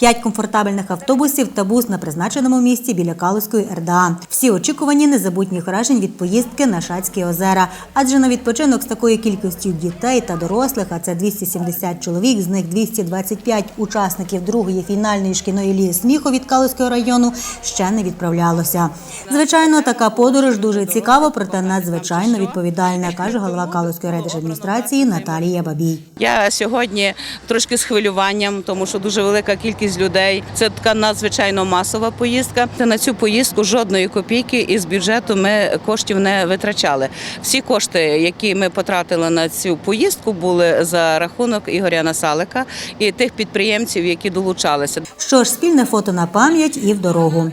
П'ять комфортабельних автобусів та бус на призначеному місці біля Калузької РДА. Всі очікувані незабутніх вражень від поїздки на Шацькі озера. Адже на відпочинок з такою кількістю дітей та дорослих, а це 270 чоловік, з них 225 учасників другої фінальної шкільної ліги сміху від Калузького району, ще не відправлялося. Звичайно, така подорож дуже цікава, проте надзвичайно відповідальна, каже голова Калузької райдержадміністрації Наталія Бабій. Я сьогодні трошки з хвилюванням, тому що дуже велика кількість людей. Це така надзвичайно масова поїздка. На цю поїздку жодної копійки із бюджету ми коштів не витрачали. Всі кошти, які ми потратили на цю поїздку, були за рахунок Ігоря Насалика і тих підприємців, які долучалися. Що ж, спільне фото на пам'ять і в дорогу.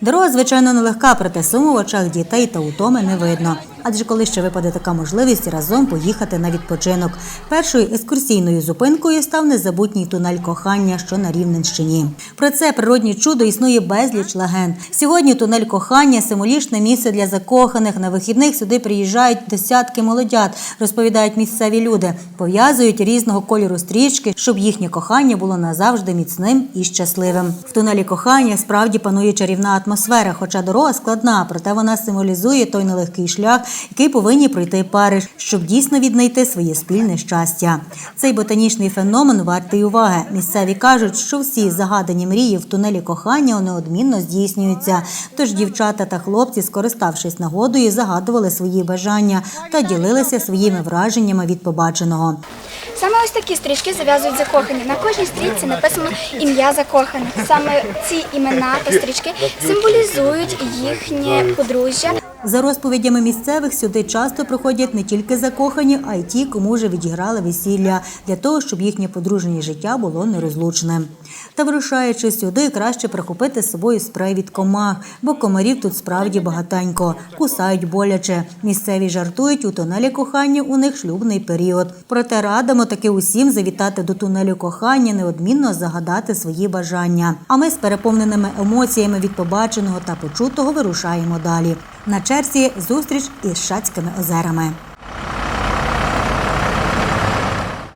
Дорога, звичайно, нелегка, проте суму в очах дітей та утоми не видно. Адже коли ще випаде така можливість разом поїхати на відпочинок. Першою екскурсійною зупинкою став незабутній тунель кохання, що на Рівненщині. Про це природні чудо існує безліч легенд. Сьогодні тунель кохання символічне місце для закоханих. На вихідних сюди приїжджають десятки молодят, розповідають місцеві люди. Пов'язують різного кольору стрічки, щоб їхнє кохання було назавжди міцним і щасливим. В тунелі кохання справді панує чарівна атмосфера, хоча дорога складна, проте вона символізує той нелегкий шлях, який повинні пройти пари, щоб дійсно віднайти своє спільне щастя. Цей ботанічний феномен вартий уваги. Місцеві кажуть, що всі загадані мрії в тунелі кохання неодмінно здійснюються. Тож дівчата та хлопці, скориставшись нагодою, загадували свої бажання та ділилися своїми враженнями від побаченого. Саме ось такі стрічки зав'язують закохані. На кожній стрічці написано ім'я закоханих. Саме ці імена та стрічки символізують їхнє подружжя. За розповідями місцевих, сюди часто приходять не тільки закохані, а й ті, кому вже відіграли весілля, для того, щоб їхнє подружнє життя було нерозлучним. Та вирушаючи сюди, краще прихопити з собою спрей від комах, бо комарів тут справді багатенько, кусають боляче. Місцеві жартують, у тунелі кохання у них шлюбний період. Проте радимо таки усім завітати до тунелю кохання, неодмінно загадати свої бажання. А ми з переповненими емоціями від побаченого та почутого вирушаємо далі. На черзі зустріч із Шацькими озерами.